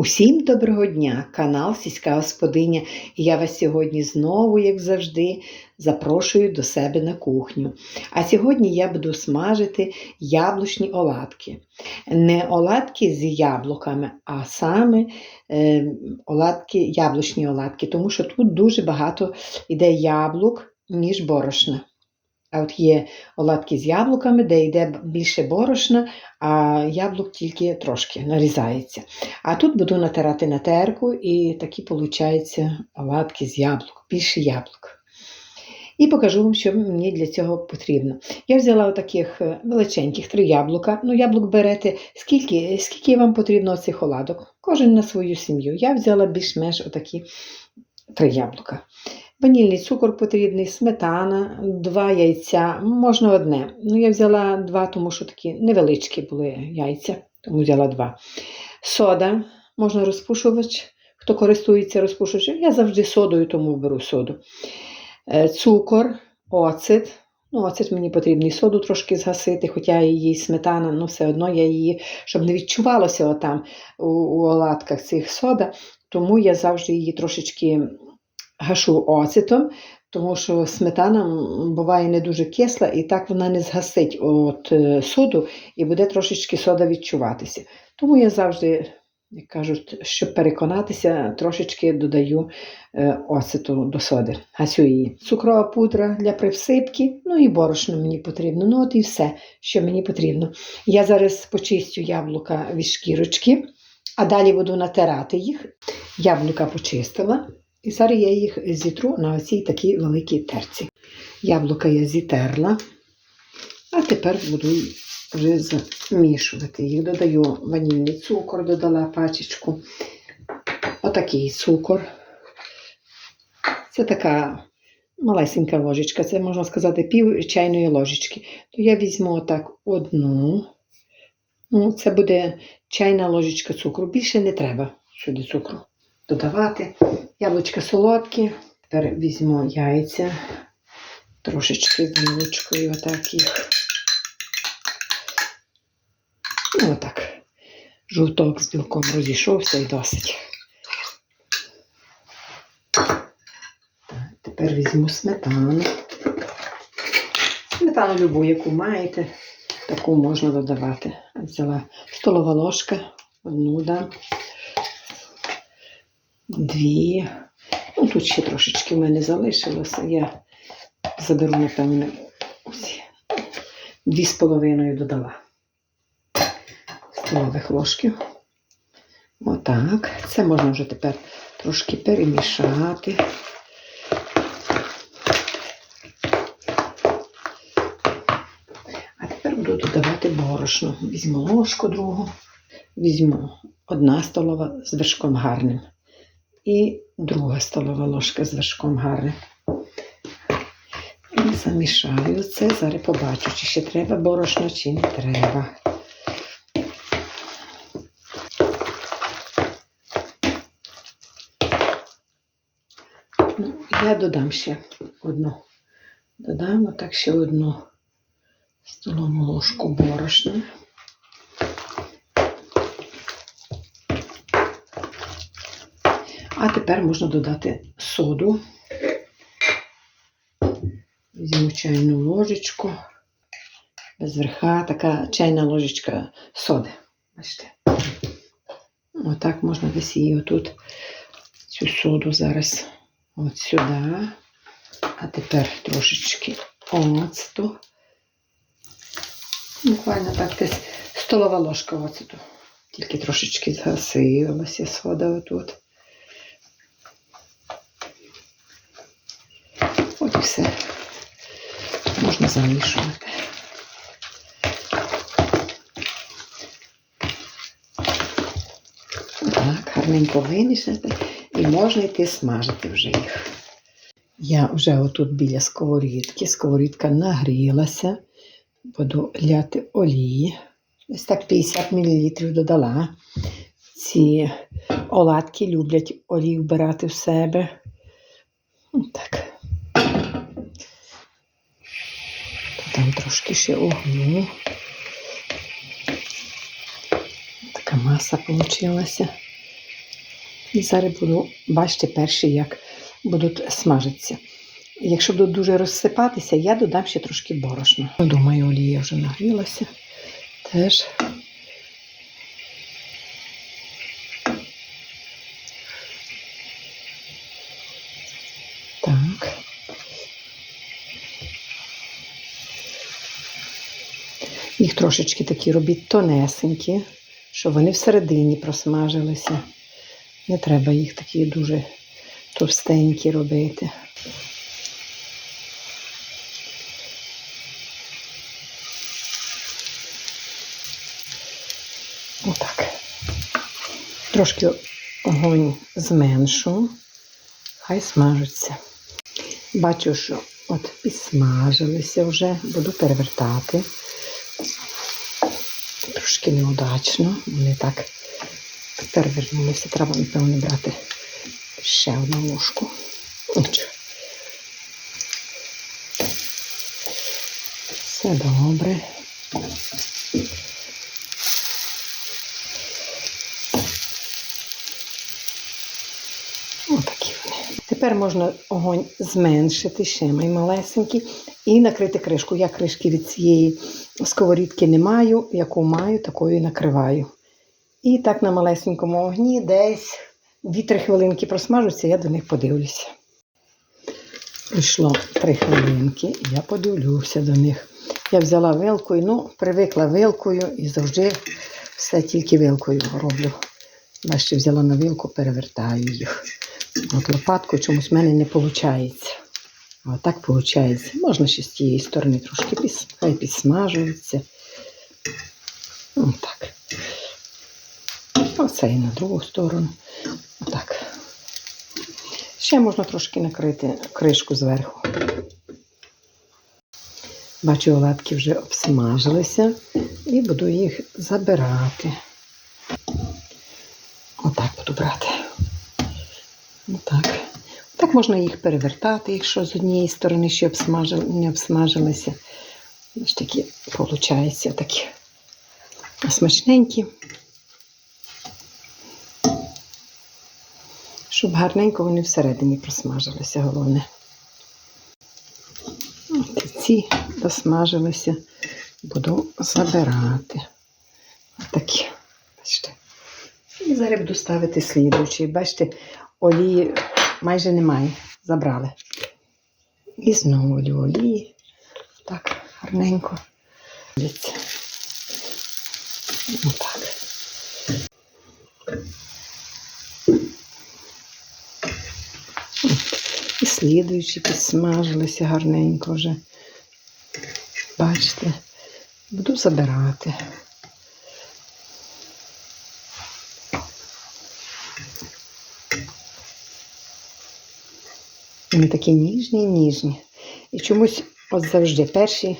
Усім доброго дня! Канал Сільська Господиня. І я вас сьогодні знову, як завжди, запрошую до себе на кухню. А сьогодні я буду смажити яблучні оладки. Не оладки з яблуками, а саме е, оладки, яблучні оладки, тому що тут дуже багато йде яблук, ніж борошна. А от є оладки з яблуками, де йде більше борошна, а яблук тільки трошки нарізається. А тут буду натирати на терку, і такі виходять оладки з яблук, більше яблук. І покажу вам, що мені для цього потрібно. Я взяла отаких е, величеньких три яблука. Ну, яблук берете, скільки, скільки вам потрібно цих оладок? Кожен на свою сім'ю. Я взяла більш-менш отакі три яблука. Ванільний цукор потрібний, сметана, два яйця, можна одне. Ну, я взяла два, тому що такі невеличкі були яйця, тому взяла два. Сода, можна розпушувач. Хто користується розпушувачем, я завжди содою, тому беру соду. Е, Цукор, оцет. Ну, оцет мені потрібний соду трошки згасити, хоча її сметана, ну все одно я її, щоб не відчувалося отам у, у оладках цих сода, тому я завжди її трошечки гашу оцетом, тому що сметана буває не дуже кисла, і так вона не згасить от е, соду і буде трошечки сода відчуватися. Тому я завжди, як кажуть, щоб переконатися, трошечки додаю е, оцету до соди, гасю її. Цукрова пудра для привсипки, ну і борошно мені потрібно. Ну от і все, що мені потрібно. Я зараз почистю яблука від шкірочки, а далі буду натирати їх. Яблука почистила. І зараз я їх зітру на оцій такій великій терці. Яблука я зітерла, а тепер буду вже замішувати їх. Додаю ванільний цукор, додала пачечку. Отакий цукор. Це така малесенька ложечка, це можна сказати пів чайної ложечки. То я візьму отак одну. Ну, це буде чайна ложечка цукру. Більше не треба сюди цукру додавати. Яблучка солодкі. Тепер візьму яйця, трошечки з вилочкою, отак їх. Ну, отак. Жовток з білком розійшовся і досить. Тепер візьму сметану. Сметану любу, яку маєте, таку можна додавати. Взяла столова ложка, одну дам дві. Ну, тут ще трошечки в мене залишилося. Я заберу, напевно, ось дві з половиною додала столових ложків. Отак. Це можна вже тепер трошки перемішати. А тепер буду додавати борошно. Візьму ложку другу, візьму одна столова з вершком гарним і друга столова ложка з вершком гарним. І замішаю це, зараз побачу, чи ще треба борошно, чи не треба. Ну, я додам ще одну. Додам отак ще одну столову ложку борошна. А тепер можна додати соду. Візьму чайну ложечку. Без верха така чайна ложечка соди. Бачите? Отак можна десь її отут, цю соду зараз от сюди. А тепер трошечки оцту. Буквально так десь столова ложка оцту. Тільки трошечки згасилася сода отут. От і все. Можна замішувати. Так, гарненько вимішати і можна йти смажити вже їх. Я вже отут біля сковорідки, сковорідка нагрілася, буду ляти олії. Ось так 50 мл додала. Ці оладки люблять олію вбирати в себе. Так. Там трошки ще огню. Така маса вийшла. І зараз буду бачити перші, як будуть смажитися. Якщо будуть дуже розсипатися, я додам ще трошки борошна. Думаю, олія вже нагрілася. Теж. Їх трошечки такі робіть тонесенькі, щоб вони всередині просмажилися. Не треба їх такі дуже товстенькі робити. Отак. Трошки огонь зменшу, хай смажуться. Бачу, що от підсмажилися вже, буду перевертати. Трошки неудачно, вони так перевернулися. Треба, напевно, брати ще одну ложку. Все добре. Отакі вони. Тепер можна огонь зменшити, ще май і накрити кришку. Я кришки від цієї сковорідки не маю, яку маю, такою і накриваю. І так на малесенькому огні десь 2-3 хвилинки просмажуться, я до них подивлюся. Пройшло 3 хвилинки, і я подивлюся до них. Я взяла вилкою, ну, привикла вилкою і завжди все тільки вилкою роблю. Бачите, взяла на вилку, перевертаю їх. От лопаткою чомусь в мене не виходить. А так виходить. Можна ще з тієї сторони трошки піс... хай підсмажується. Отак. Оце і на другу сторону. Отак. Ще можна трошки накрити кришку зверху. Бачу, оладки вже обсмажилися і буду їх забирати. Отак буду брати. Отак. Так можна їх перевертати, якщо з однієї сторони ще не обсмажилися. Ось такі, виходить, такі смачненькі. Щоб гарненько вони всередині просмажилися, головне. От ці досмажилися, буду забирати. Отакі. Бачите. І зараз буду ставити слідуючий. Бачите, олії майже немає. Забрали. І знову олії. Так, гарненько. Дивіться. Отак. І слідуючі підсмажилися гарненько вже. Бачите, буду забирати. Вони такі ніжні, ніжні. І чомусь от завжди перші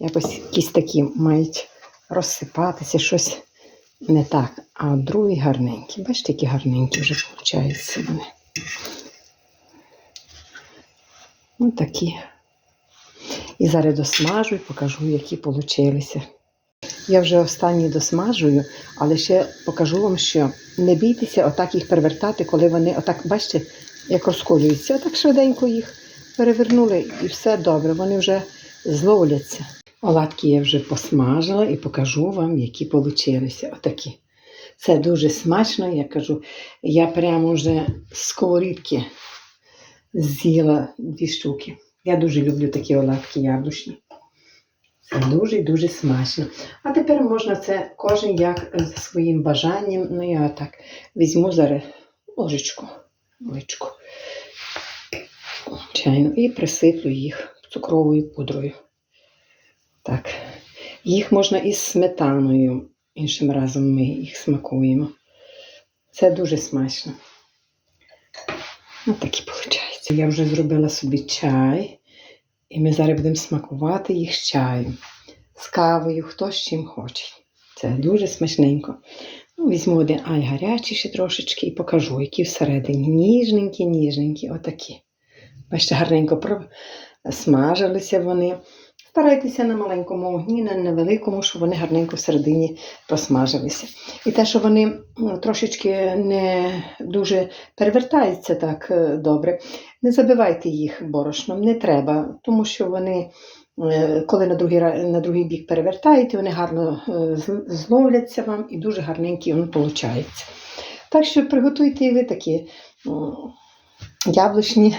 якось якісь такі мають розсипатися, щось не так. А другі гарненькі. Бачите, які гарненькі вже виходять вони. Ось такі. І зараз досмажу і покажу, які получилися. Я вже останні досмажую, але ще покажу вам, що не бійтеся отак їх перевертати, коли вони отак, бачите, як розколюються. Отак швиденько їх перевернули і все добре, вони вже зловляться. Оладки я вже посмажила і покажу вам, які получилися. Отакі. Це дуже смачно, я кажу. Я прямо вже з сковорідки з'їла дві штуки. Я дуже люблю такі оладки яблучні. Це дуже і дуже смачно. А тепер можна це кожен як за своїм бажанням. Ну, я так візьму зараз ложечку, ложечку чайну і присиплю їх цукровою пудрою. Так. Їх можна із сметаною. Іншим разом ми їх смакуємо. Це дуже смачно. Ось такі виходить. Я вже зробила собі чай, і ми зараз будемо смакувати їх з чаєм. З кавою, хто з чим хоче. Це дуже смачненько. Ну, візьму один ай гарячий ще трошечки і покажу, які всередині. Ніжненькі, ніжненькі, отакі. Бачите, гарненько смажилися вони. Старайтеся на маленькому огні, на невеликому, щоб вони гарненько всередині просмажилися. І те, що вони ну, трошечки не дуже перевертаються так е, добре, не забивайте їх борошном, не треба, тому що вони, коли на другий, на другий бік перевертаєте, вони гарно е, зловляться вам і дуже гарненькі воно виходить. Так що приготуйте і ви такі яблучні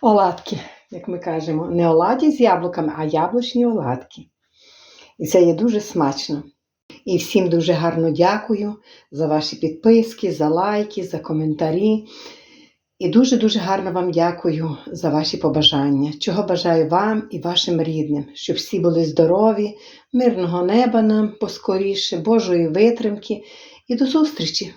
оладки, як ми кажемо. Не оладі з яблуками, а яблучні оладки. І це є дуже смачно. І всім дуже гарно дякую за ваші підписки, за лайки, за коментарі. І дуже-дуже гарно вам дякую за ваші побажання. Чого бажаю вам і вашим рідним, щоб всі були здорові, мирного неба нам поскоріше, Божої витримки і до зустрічі!